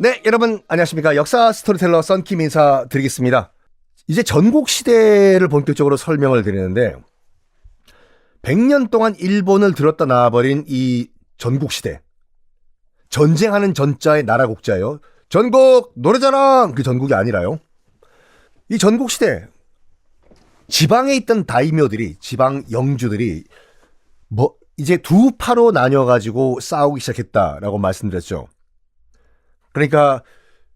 네, 여러분 안녕하십니까. 역사 스토리텔러 썬킴 인사드리겠습니다. 이제 전국 시대를 본격적으로 설명을 드리는데 100년 동안 일본을 들었다 놔버린 이 전국 시대. 전쟁하는 전자의 나라 국자예요. 전국 노래자랑 그 전국이 아니라요. 이 전국 시대 지방에 있던 다이묘들이 지방 영주들이 뭐 이제 두 파로 나뉘어 가지고 싸우기 시작했다라고 말씀드렸죠. 그러니까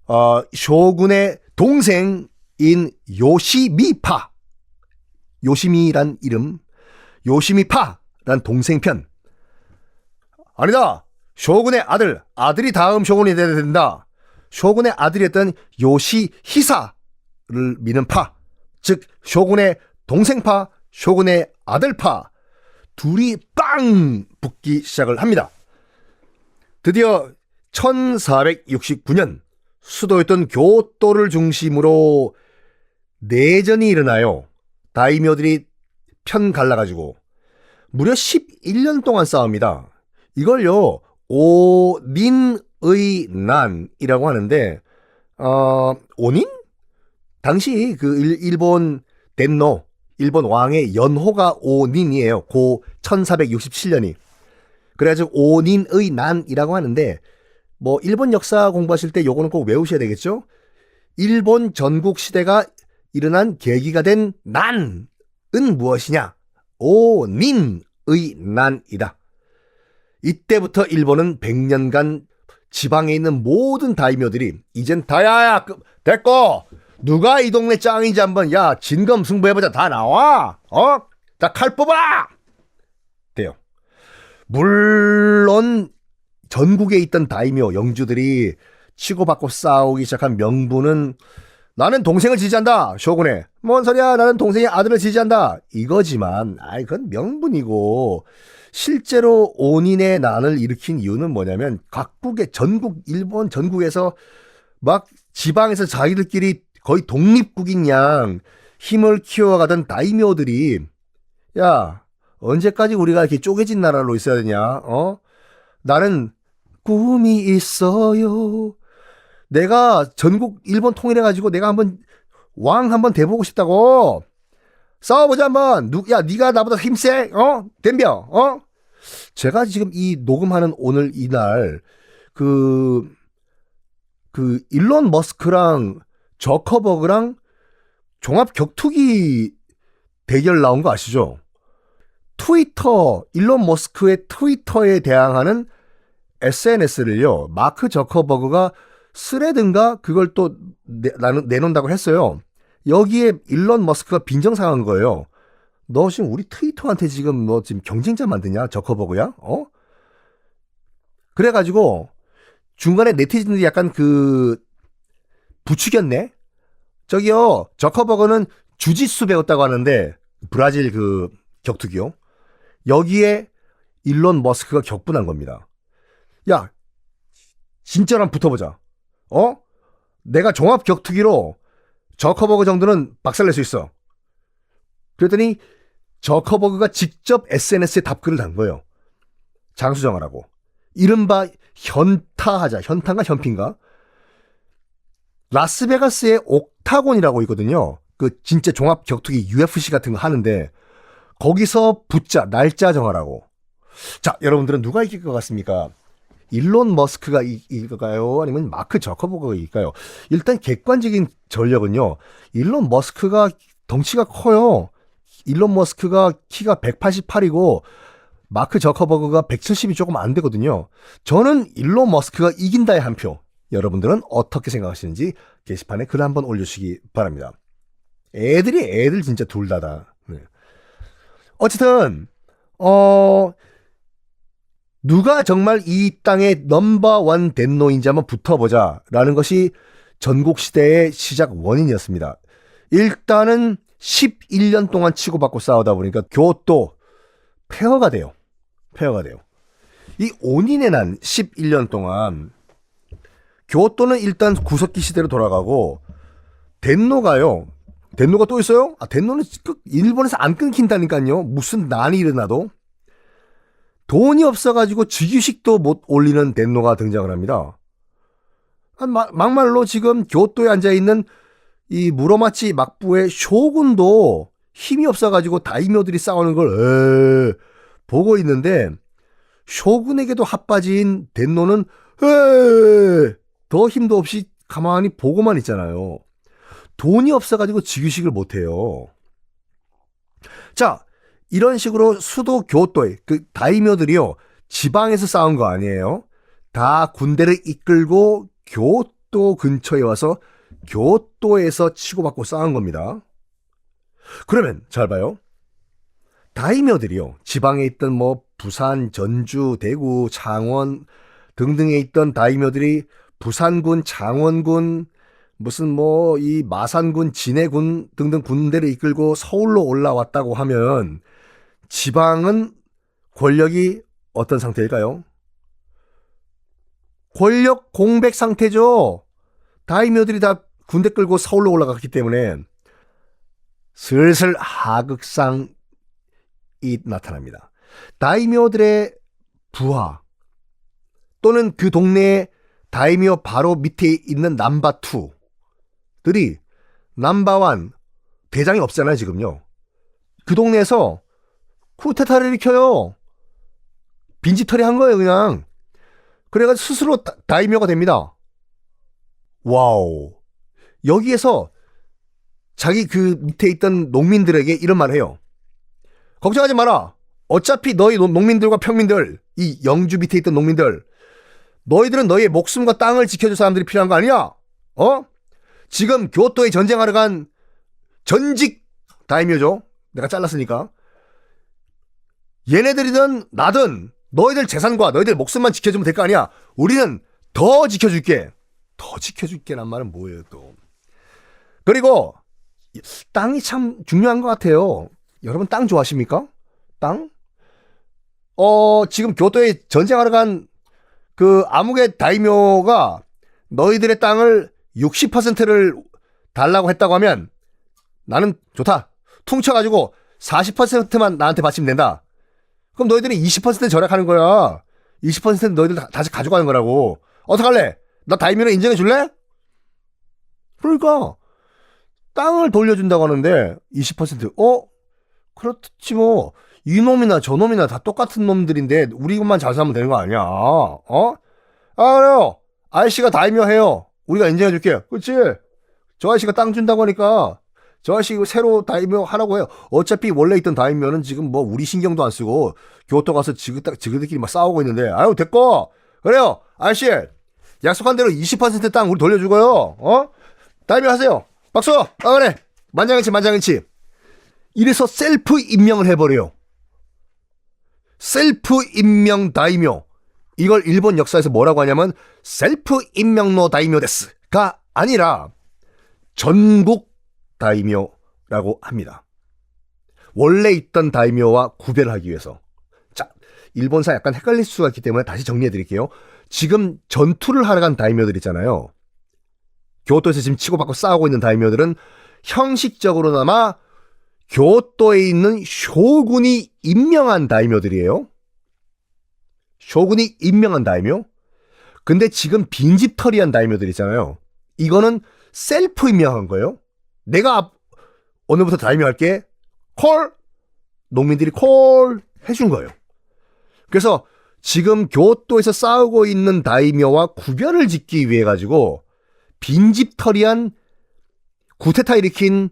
어, 쇼군의 동생인 요시미파. 요시미란 이름. 요시미파란 동생편. 아니다. 쇼군의 아들 아들이 다음 쇼군이 돼야 된다. 쇼군의 아들이었던 요시히사를 미는 파. 즉 쇼군의 동생파 쇼군의 아들파. 둘이 빵 붙기 시작을 합니다. 드디어 1469년 수도였던 교토를 중심으로 내전이 일어나요. 다이묘들이 편 갈라가지고 무려 11년 동안 싸웁니다. 이걸요 오닌의 난이라고 하는데 어 오닌? 당시 그 일- 일본 덴노 일본 왕의 연호가 오닌이에요. 고 1467년이. 그래가지고 오닌의 난이라고 하는데 뭐 일본 역사 공부하실 때 요거는 꼭 외우셔야 되겠죠? 일본 전국 시대가 일어난 계기가 된 난은 무엇이냐? 오닌의 난이다. 이때부터 일본은 100년간 지방에 있는 모든 다이묘들이 이젠 다야야 그, 됐고 누가 이 동네 짱인지 한번 야 진검 승부해보자 다 나와 어? 자칼 뽑아 돼요. 물론 전국에 있던 다이묘 영주들이 치고받고 싸우기 시작한 명분은 나는 동생을 지지한다 쇼군에. 뭔 소리야 나는 동생의 아들을 지지한다. 이거지만 아이 그건 명분이고. 실제로 온인의 난을 일으킨 이유는 뭐냐면 각국의 전국 일본 전국에서 막 지방에서 자기들끼리 거의 독립국인 양 힘을 키워가던 다이묘들이 야 언제까지 우리가 이렇게 쪼개진 나라로 있어야 되냐 어? 나는 꿈이 있어요. 내가 전국 일본 통일해가지고 내가 한번 왕 한번 돼보고 싶다고. 싸워보자 한번. 누, 야, 네가 나보다 힘세? 어? 덤벼? 어? 제가 지금 이 녹음하는 오늘 이날 그, 그 일론 머스크랑 저커버그랑 종합 격투기 대결 나온 거 아시죠? 트위터, 일론 머스크의 트위터에 대항하는 SNS를요, 마크 저커버그가 스레든가 그걸 또 내, 나는- 내놓는다고 했어요. 여기에 일론 머스크가 빈정상한 거예요. 너 지금 우리 트위터한테 지금 너 지금 경쟁자 만드냐? 저커버그야? 어? 그래가지고 중간에 네티즌들이 약간 그 부추겼네? 저기요, 저커버그는 주짓수 배웠다고 하는데, 브라질 그 격투기요. 여기에 일론 머스크가 격분한 겁니다. 야, 한번 붙어보자. 어? 내가 종합 격투기로 저커버그 정도는 박살낼 수 있어. 그랬더니 저커버그가 직접 SNS에 답글을 단 거예요. 장수 정하라고. 이른바 현타하자. 현타인가 현피인가? 라스베가스의 옥타곤이라고 있거든요. 그 진짜 종합 격투기 UFC 같은 거 하는데 거기서 붙자 날짜 정하라고. 자, 여러분들은 누가 이길 것 같습니까? 일론 머스크가 이- 이길까요? 아니면 마크 저커버그가 이길까요? 일단 객관적인 전력은요. 일론 머스크가 덩치가 커요. 일론 머스크가 키가 188이고 마크 저커버그가 170이 조금 안 되거든요. 저는 일론 머스크가 이긴다의 한 표. 여러분들은 어떻게 생각하시는지 게시판에 글 한번 올려주시기 바랍니다. 애들이 애들 진짜 둘 다다. 네. 어쨌든 어 누가 정말 이 땅의 넘버원 덴노인지 한번 붙어보자라는 것이 전국 시대의 시작 원인이었습니다. 일단은 11년 동안 치고받고 싸우다 보니까 교토 폐허가 돼요. 폐허가 돼요. 이 온인의 난 11년 동안 교토는 일단 구석기 시대로 돌아가고 덴노가요. 덴노가 또 있어요? 아, 덴노는 끝- 일본에서 안 끊긴다니까요. 무슨 난이 일어나도. 돈이 없어가지고 즉위식도 못 올리는 덴노가 등장을 합니다. 한 마- 막말로 지금 교토에 앉아 있는 이 무로마치 막부의 쇼군도 힘이 없어가지고 다이묘들이 싸우는 걸 에, 보고 있는데 쇼군에게도 핫바지인 덴노는 에, 더 힘도 없이 가만히 보고만 있잖아요. 돈이 없어가지고 즉위식을 못해요. 자, 이런 식으로 수도 교토에 그 다이묘들이요 지방에서 싸운 거 아니에요? 다 군대를 이끌고 교토 근처에 와서 교토에서 치고받고 싸운 겁니다. 그러면 잘 봐요. 다이묘들이요 지방에 있던 뭐 부산, 전주, 대구, 창원 등등에 있던 다이묘들이 부산군, 창원군, 무슨 뭐 이 마산군, 진해군 등등 군대를 이끌고 서울로 올라왔다고 하면 지방은 권력이 어떤 상태일까요? 권력 공백 상태죠. 다이묘들이 다 군대 끌고 서울로 올라갔기 때문에 슬슬 하극상이 나타납니다. 다이묘들의 부하 또는 그 동네에 다이묘 바로 밑에 있는 남바2들이 남바완 대장이 없잖아요, 지금요. 그 동네에서 쿠데타를 일으켜요. 빈집털이 한 거예요, 그냥. 그래가지고 스스로 다- 다이묘가 됩니다. 와우. 여기에서 자기 그 밑에 있던 농민들에게 이런 말을 해요. 걱정하지 마라. 어차피 너희 농- 농민들과 평민들, 이 영주 밑에 있던 농민들, 너희들은 너희의 목숨과 땅을 지켜줄 사람들이 필요한 거 아니야? 어? 지금 교토에 전쟁하러 간 전직 다이묘죠. 내가 잘랐으니까. 얘네들이든 나든 너희들 재산과 너희들 목숨만 지켜주면 될 거 아니야. 우리는 더 지켜줄게. 더 지켜줄게란 말은 뭐예요 또. 그리고 땅이 참 중요한 것 같아요. 여러분 땅 좋아하십니까? 땅? 어 지금 교토에 전쟁하러 간 그 암흑의 다이묘가 너희들의 땅을 60%를 달라고 했다고 하면 나는 좋다. 퉁쳐가지고 40%만 나한테 바치면 된다. 그럼 너희들이 20% 절약하는 거야. 20%는 너희들 다, 다시 가져가는 거라고. 어떡할래? 나 다이묘를 인정해 줄래? 그러니까 땅을 돌려준다고 하는데 20% 어? 그렇지 뭐 이놈이나 저놈이나 다 똑같은 놈들인데 우리 것만 잘 살면 되는 거 아니야 어? 아 그래요 아저씨가 다이묘 해요 우리가 인정해 줄게요 그렇지 저 아저씨가 땅 준다고 하니까 저 아저씨 이거 새로 다이묘 하라고 해요. 어차피 원래 있던 다이묘는 지금 뭐 우리 신경도 안 쓰고 교토 가서 지그딱 지그들끼리 막 싸우고 있는데. 아유 됐고. 그래요. 아저씨 약속한 대로 20%땅 우리 돌려주고요. 어? 다이묘 하세요. 박수. 아 그래. 만장일치 만장일치. 이래서 셀프 임명을 해버려요. 셀프 임명 다이묘. 이걸 일본 역사에서 뭐라고 하냐면 셀프 임명노 다이묘 데스가 아니라 전국 다이묘라고 합니다 원래 있던 다이묘와 구별하기 위해서 자 일본사 약간 헷갈릴 수가 있기 때문에 다시 정리해 드릴게요 지금 전투를 하러 간 다이묘들 있잖아요 교토에서 지금 치고받고 싸우고 있는 다이묘들은 형식적으로나마 교토에 있는 쇼군이 임명한 다이묘들이에요. 쇼군이 임명한 다이묘. 근데 지금 빈집털이한 다이묘들 있잖아요. 이거는 셀프 임명한 거예요. 내가 앞- 오늘부터 다이묘 할게. 콜! 농민들이 콜! 해준 거예요. 그래서 지금 교토에서 싸우고 있는 다이묘와 구별을 짓기 위해 가지고 빈집털이한 구테타 일으킨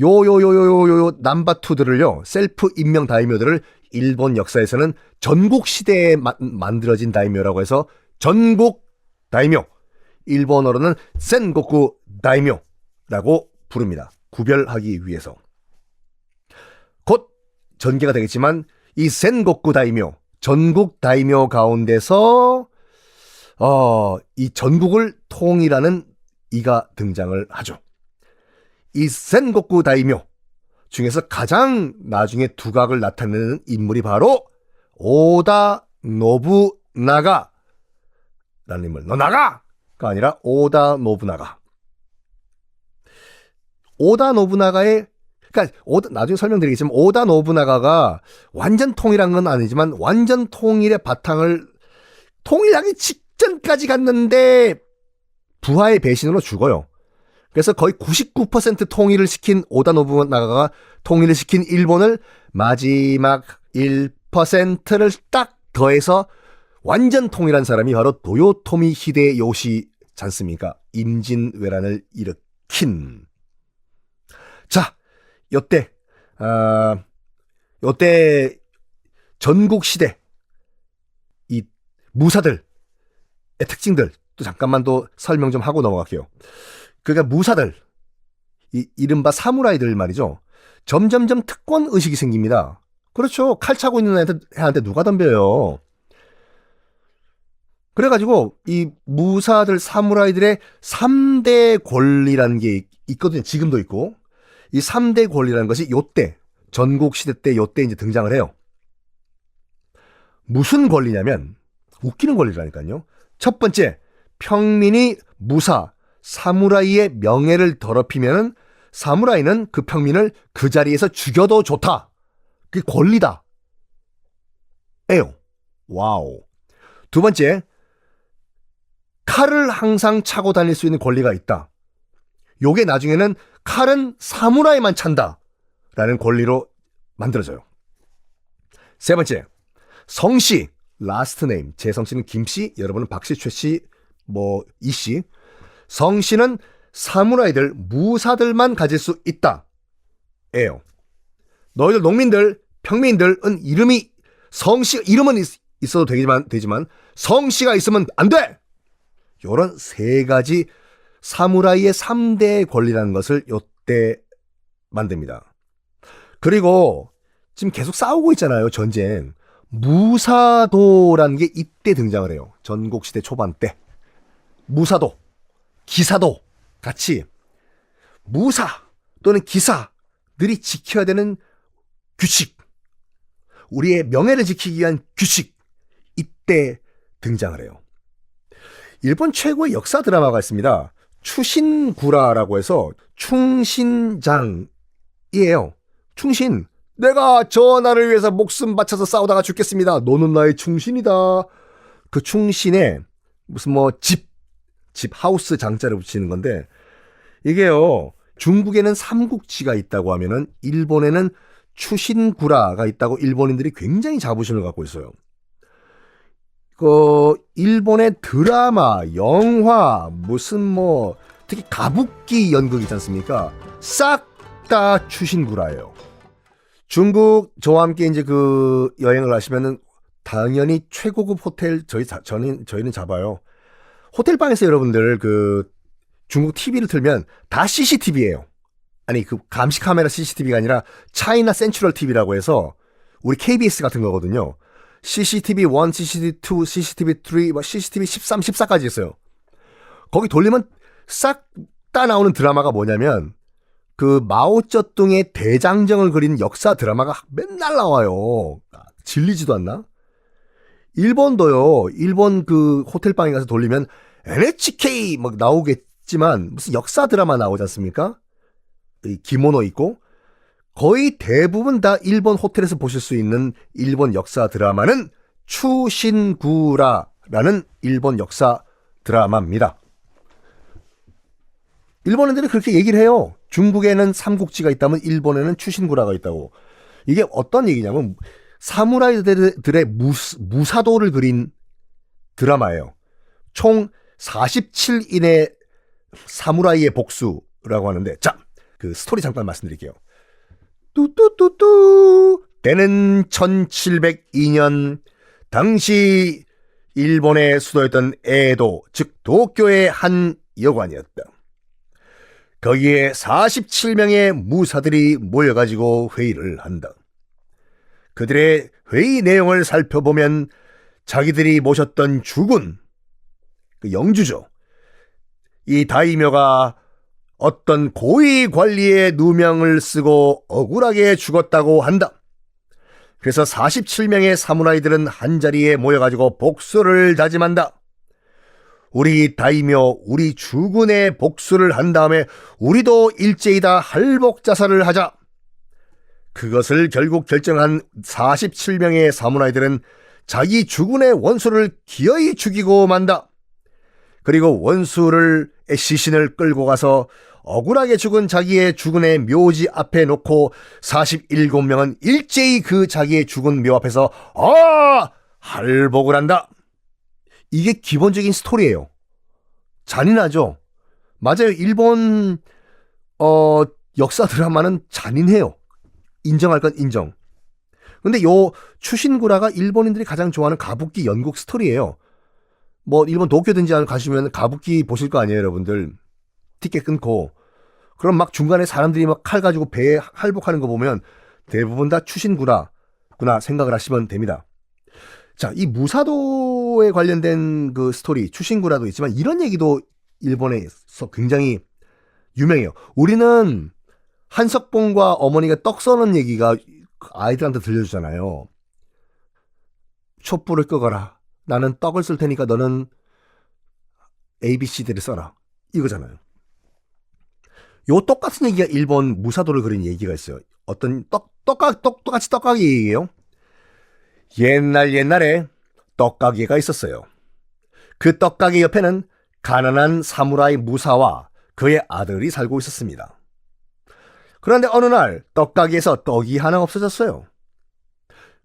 요요요요요요 남바투들을요 셀프 임명 다이묘들을 일본 역사에서는 전국 시대에 마- 만들어진 다이묘라고 해서 전국 다이묘 일본어로는 센고쿠 다이묘라고 부릅니다. 구별하기 위해서 곧 전개가 되겠지만 이 센고쿠 다이묘 전국 다이묘 가운데서 어, 이 전국을 통일하는 이가 등장을 하죠. 이 센고쿠 다이묘 중에서 가장 나중에 두각을 나타내는 인물이 바로 오다 노부나가라는 인물. 너 나가가 아니라 오다 노부나가. 오다 노부나가의 그러니까 나중에 설명드리겠지만 오다 노부나가가 완전 통일한 건 아니지만 완전 통일의 바탕을 통일하기 직전까지 갔는데 부하의 배신으로 죽어요. 그래서 거의 99% 통일을 시킨 오다 노부나가가 통일을 시킨 일본을 마지막 1%를 딱 더해서 완전 통일한 사람이 바로 도요토미 히데요시 잖습니까? 임진왜란을 일으킨. 자, 요때, 아, 요때 전국 시대 이 무사들의 특징들 또 잠깐만 또 설명 좀 하고 넘어갈게요. 그러니까 무사들 이 이른바 사무라이들 말이죠. 점점점 특권 의식이 생깁니다. 그렇죠. 칼 차고 있는 애한테, 애한테 누가 덤벼요. 그래가지고 이 무사들 사무라이들의 3대 권리라는 게 있거든요. 지금도 있고. 이 3대 권리라는 것이 요때 전국 시대 때 요때 이제 등장을 해요. 무슨 권리냐면 웃기는 권리라니까요. 첫 번째, 평민이 무사 사무라이의 명예를 더럽히면은 사무라이는 그 평민을 그 자리에서 죽여도 좋다. 그게 권리다. 에요. 와우. 두 번째, 칼을 항상 차고 다닐 수 있는 권리가 있다. 요게 나중에는 칼은 사무라이만 찬다. 라는 권리로 만들어져요. 세 번째, 성씨, 라스트 네임. 제 성씨는 김씨, 여러분은 박씨, 최씨, 뭐, 이씨. 성씨는 사무라이들, 무사들만 가질 수 있다. 에요. 너희들 농민들, 평민들은 이름이, 성씨, 이름은 있, 있어도 되지만, 되지만, 성씨가 있으면 안 돼! 요런 세 가지 사무라이의 3대 권리라는 것을 요때 만듭니다. 그리고 지금 계속 싸우고 있잖아요, 전쟁. 무사도라는 게 이때 등장을 해요. 전국시대 초반 때. 무사도, 기사도 같이 무사 또는 기사들이 지켜야 되는 규칙, 우리의 명예를 지키기 위한 규칙, 이때 등장을 해요. 일본 최고의 역사 드라마가 있습니다. 추신구라라고 해서 충신장이에요. 충신. 내가 저 나를 위해서 목숨 바쳐서 싸우다가 죽겠습니다. 너는 나의 충신이다. 그 충신에 무슨 뭐 집, 집 하우스 장자를 붙이는 건데 이게요. 중국에는 삼국지가 있다고 하면은 일본에는 추신구라가 있다고 일본인들이 굉장히 자부심을 갖고 있어요. 그 일본의 드라마, 영화, 무슨 뭐 특히 가부키 연극 있지 않습니까? 싹 다 추신구라예요. 중국 저와 함께 이제 그 여행을 하시면은 당연히 최고급 호텔 저희 자- 저는 저희는 잡아요. 호텔 방에서 여러분들 그 중국 TV를 틀면 다 CCTV예요. 아니 그 감시 카메라 CCTV가 아니라 차이나 센트럴 TV라고 해서 우리 KBS 같은 거거든요. CCTV 1, CCTV 2, CCTV 3, 뭐 CCTV 13, 14까지 있어요. 거기 돌리면 싹 다 나오는 드라마가 뭐냐면 그 마오쩌둥의 대장정을 그린 역사 드라마가 맨날 나와요. 아, 질리지도 않나? 일본도요. 일본 그 호텔 방에 가서 돌리면 NHK 막 나오겠지만 무슨 역사 드라마 나오지 않습니까? 이 기모노 입고 거의 대부분 다 일본 호텔에서 보실 수 있는 일본 역사 드라마는 추신구라라는 일본 역사 드라마입니다. 일본인들이 그렇게 얘기를 해요. 중국에는 삼국지가 있다면 일본에는 추신구라가 있다고. 이게 어떤 얘기냐면 사무라이들의 무스, 무사도를 그린 드라마예요. 총 47인의 사무라이의 복수라고 하는데 자, 그 스토리 잠깐 말씀드릴게요. 뚜뚜뚜뚜 때는 1702년 당시 일본의 수도였던 에도 즉 도쿄의 한 여관이었다. 거기에 47명의 무사들이 모여가지고 회의를 한다. 그들의 회의 내용을 살펴보면 자기들이 모셨던 주군, 그 영주죠. 이 다이묘가 어떤 고위 관리의 누명을 쓰고 억울하게 죽었다고 한다. 그래서 47명의 사무라이들은 한자리에 모여가지고 복수를 다짐한다. 우리 다이묘, 우리 주군의 복수를 한 다음에 우리도 일제이다 할복자살을 하자. 그것을 결국 결정한 47명의 사무라이들은 자기 주군의 원수를 기어이 죽이고 만다. 그리고 원수를 시신을 끌고 가서 억울하게 죽은 자기의 죽은 애 묘지 앞에 놓고 47명은 일제히 그 자기의 죽은 묘 앞에서 아 할복을 한다. 이게 기본적인 스토리예요. 잔인하죠. 맞아요. 일본 어 역사 드라마는 잔인해요. 인정할 건 인정. 근데 요 추신구라가 일본인들이 가장 좋아하는 가부키 연극 스토리예요. 뭐 일본 도쿄든지 가시면 가부키 보실 거 아니에요, 여러분들. 티켓 끊고 그럼 막 중간에 사람들이 막 칼 가지고 배에 할복하는 거 보면 대부분 다 추신구라 구나 생각을 하시면 됩니다. 자, 이 무사도에 관련된 그 스토리 추신구라도 있지만 이런 얘기도 일본에서 굉장히 유명해요. 우리는 한석봉과 어머니가 떡 써는 얘기가 아이들한테 들려주잖아요. 촛불을 끄거라. 나는 떡을 쓸 테니까 너는 ABCD를 써라. 이거잖아요. 요 똑같은 얘기가 일본 무사도를 그린 얘기가 있어요. 어떤 떡, 떡가, 떡, 똑같이 떡가게 얘기예요. 옛날 옛날에 떡가게가 있었어요. 그 떡가게 옆에는 가난한 사무라이 무사와 그의 아들이 살고 있었습니다. 그런데 어느 날 떡가게에서 떡이 하나 없어졌어요.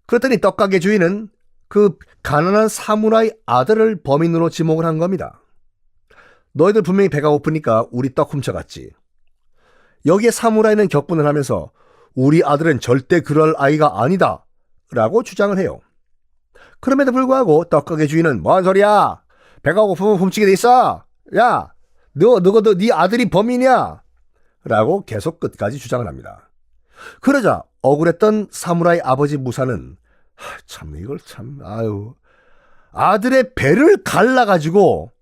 그랬더니 떡가게 주인은 그 가난한 사무라이 아들을 범인으로 지목을 한 겁니다. 너희들 분명히 배가 고프니까 우리 떡 훔쳐갔지. 여기에 사무라이는 격분을 하면서 우리 아들은 절대 그럴 아이가 아니다. 라고 주장을 해요. 그럼에도 불구하고 떡가게 주인은 뭔 소리야? 배가 고프면 훔치게 돼 있어. 야, 너, 너가 너, 네 아들이 범인이야. 라고 계속 끝까지 주장을 합니다. 그러자 억울했던 사무라이 아버지 무사는 하, 참 이걸 참 아유 아들의 배를 갈라가지고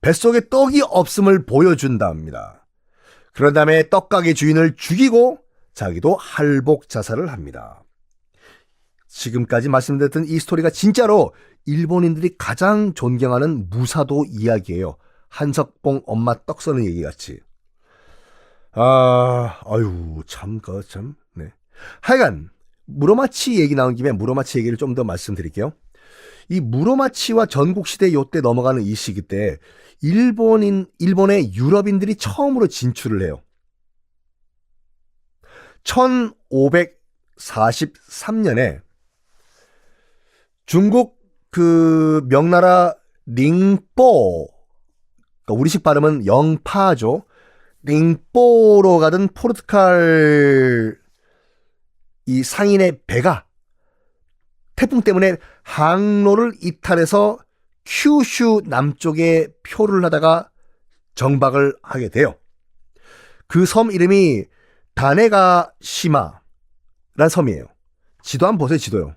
뱃속에 떡이 없음을 보여준답니다. 그런 다음에 떡가게 주인을 죽이고 자기도 할복 자살을 합니다. 지금까지 말씀드렸던 이 스토리가 진짜로 일본인들이 가장 존경하는 무사도 이야기예요. 한석봉 엄마 떡 써는 얘기 같이. 아, 아유, 참, 그, 참, 네. 하여간, 무로마치 얘기 나온 김에 무로마치 얘기를 좀 더 말씀드릴게요. 이 무로마치와 전국시대 요때 넘어가는 이 시기 때, 일본인, 일본의 유럽인들이 처음으로 진출을 해요. 1543년에 중국 그 명나라 닝뽀, 그러니까 우리식 발음은 영파죠. 닝뽀로 가던 포르투갈 이 상인의 배가 태풍 때문에 항로를 이탈해서 큐슈 남쪽에 표를 하다가 정박을 하게 돼요. 그 섬 이름이 다네가 시마라는 섬이에요. 지도 한번 보세요, 지도요.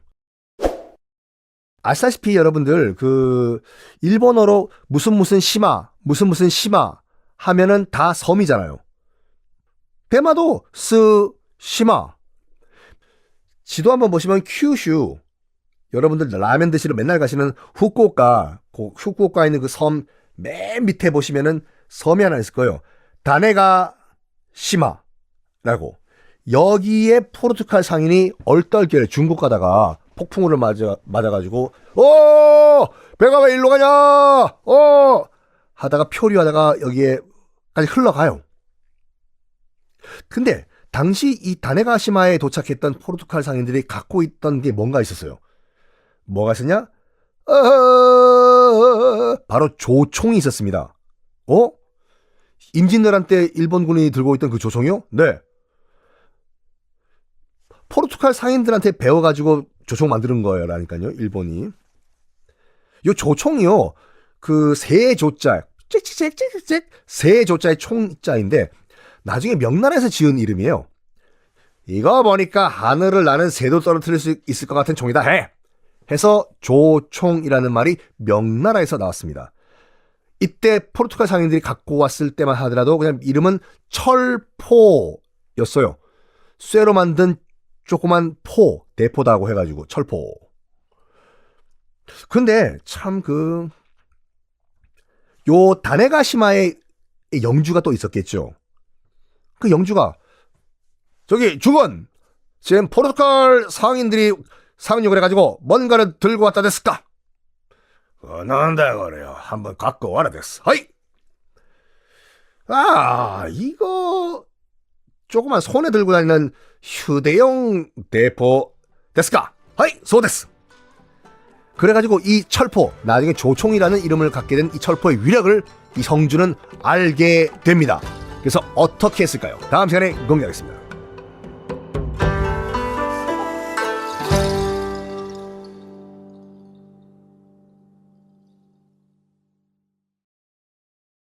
아시다시피 여러분들 그 일본어로 무슨 무슨 시마, 무슨 무슨 시마 하면은 다 섬이잖아요. 대마도 스 시마. 지도 한번 보시면 큐슈. 여러분들 라면 드시러 맨날 가시는 후쿠오카, 그 후쿠오카에 있는 그 섬 맨 밑에 보시면은 섬이 하나 있을 거예요. 다네가 시마라고. 여기에 포르투갈 상인이 얼떨결에 중국 가다가 폭풍우를 맞아, 맞아가지고, 어! 배가 왜 일로 가냐! 어! 하다가 표류하다가 여기에까지 흘러가요. 근데 당시 이 다네가시마에 도착했던 포르투갈 상인들이 갖고 있던 게 뭔가 있었어요. 뭐가 있었냐? 어, 바로 조총이 있었습니다. 어? 임진왜란 때 일본군이 들고 있던 그 조총이요? 네. 포르투갈 상인들한테 배워가지고 조총 만드는 거라니까요, 일본이. 요 조총이요, 그 세 조자, 찍찍찍찍찍 세 조자의 총자인데 나중에 명나라에서 지은 이름이에요. 이거 보니까 하늘을 나는 새도 떨어뜨릴 수 있을 것 같은 총이다 해. 해서 조총이라는 말이 명나라에서 나왔습니다. 이때 포르투갈 상인들이 갖고 왔을 때만 하더라도 그냥 이름은 철포였어요. 쇠로 만든 조그만 포, 대포다고 해가지고 철포. 근데 참 그, 요 다네가시마에 영주가 또 있었겠죠. 그 영주가 저기 주건 지금 포르투갈 상인들이 상륙을 해가지고 뭔가를 들고 왔다 됐을까? 어, 난다 그래요. 한번 갖고 와라 됐어. 하이. 아, 이거 조그만 손에 들고 다니는 휴대용 대포 데스까? 하이, 소데스. 그래가지고 이 철포, 나중에 조총이라는 이름을 갖게 된 이 철포의 위력을 이 성주는 알게 됩니다. 그래서 어떻게 했을까요? 다음 시간에 공개하겠습니다.